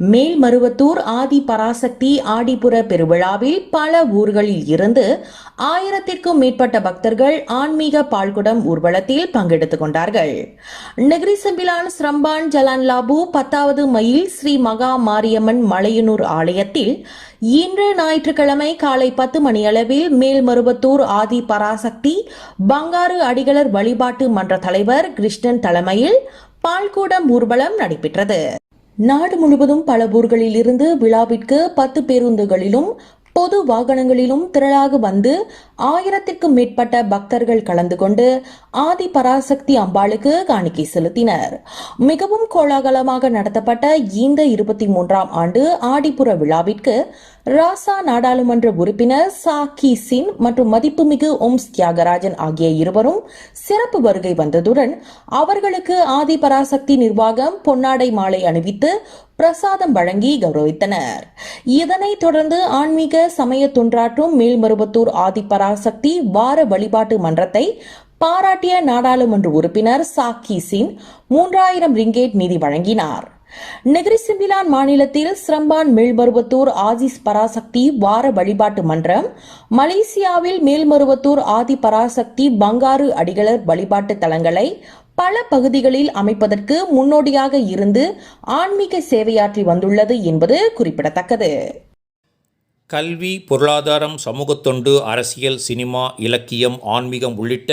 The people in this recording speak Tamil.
மேல்மருவத்தூர் ஆதி பராசக்தி ஆடிப்புற பெருவிழாவில் பல ஊர்களில் இருந்து ஆயிரத்திற்கும் மேற்பட்ட பக்தர்கள் ஆன்மீக பால்குடம் ஊர்வலத்தில் பங்கெடுத்துக் கொண்டார்கள். Negeri Sembilan Seremban Jalan Labu பத்தாவது மைல் ஸ்ரீ மகா மாரியம்மன் மலையனூர் ஆலயத்தில் இன்று ஞாயிற்றுக்கிழமை காலை பத்து மணியளவில் மேல்மருவத்தூர் ஆதி பராசக்தி பங்காரு அடிகளர் வழிபாட்டு மன்ற தலைவர் கிருஷ்ணன் தலைமையில் பால்கூடம் ஊர்வலம் நடைபெற்றது. நாடு முழுவதும் பல ஊர்களில் இருந்து விழாவிற்கு பத்து பேருந்துகளிலும் பொது வாகனங்களிலும் திரளாக வந்து ஆயிரத்திற்கும் மேற்பட்ட பக்தர்கள் கலந்து கொண்டு ஆதி பராசக்தி அம்பாளுக்கு காணிக்கை செலுத்தினர். மிகவும் கோலாகலமாக நடத்தப்பட்ட இந்த இருபத்தி மூன்றாம் ஆண்டு ஆடிப்புற விழாவிற்கு ராசா நாடாளுமன்ற உறுப்பினர் சா கி சின் மற்றும் மதிப்புமிகு ஓம்ஸ் தியாகராஜன் ஆகிய இருவரும் சிறப்பு வருகை வந்ததுடன் அவர்களுக்கு ஆதி பராசக்தி நிர்வாகம் பொன்னாடை மாலை அணிவித்து பிரசாதம் வழங்கி கௌரவித்தனர். இதனைத் தொடர்ந்து ஆன்மீக சமய தொன்றாற்றும் மேல்மருவத்தூர் ஆதி பராசக்தி வார வழிபாட்டு மன்றத்தை பாராட்டிய நாடாளுமன்ற உறுப்பினர் சாக்கி சின் மூன்றாயிரம் ரிங்கேட் நிதி வழங்கினார். நெகிரி சிம்பிலான் மாநிலத்தில் சிரம்பான் மேல்மருவத்தூர் ஆதிஸ் பராசக்தி வார வழிபாட்டு மன்றம் மலேசியாவில் மேல்மருவத்தூர் ஆதி பராசக்தி பங்காரு அடிகளர் வழிபாட்டு தலங்களை பல பகுதிகளில் அமைப்பதற்கு முன்னோடியாக இருந்து ஆன்மீக சேவையாற்றி வந்துள்ளது என்பது குறிப்பிடத்தக்கது. கல்வி பொருளாதாரம் சமூகத்தொண்டு அரசியல் சினிமா இலக்கியம் ஆன்மீகம் உள்ளிட்ட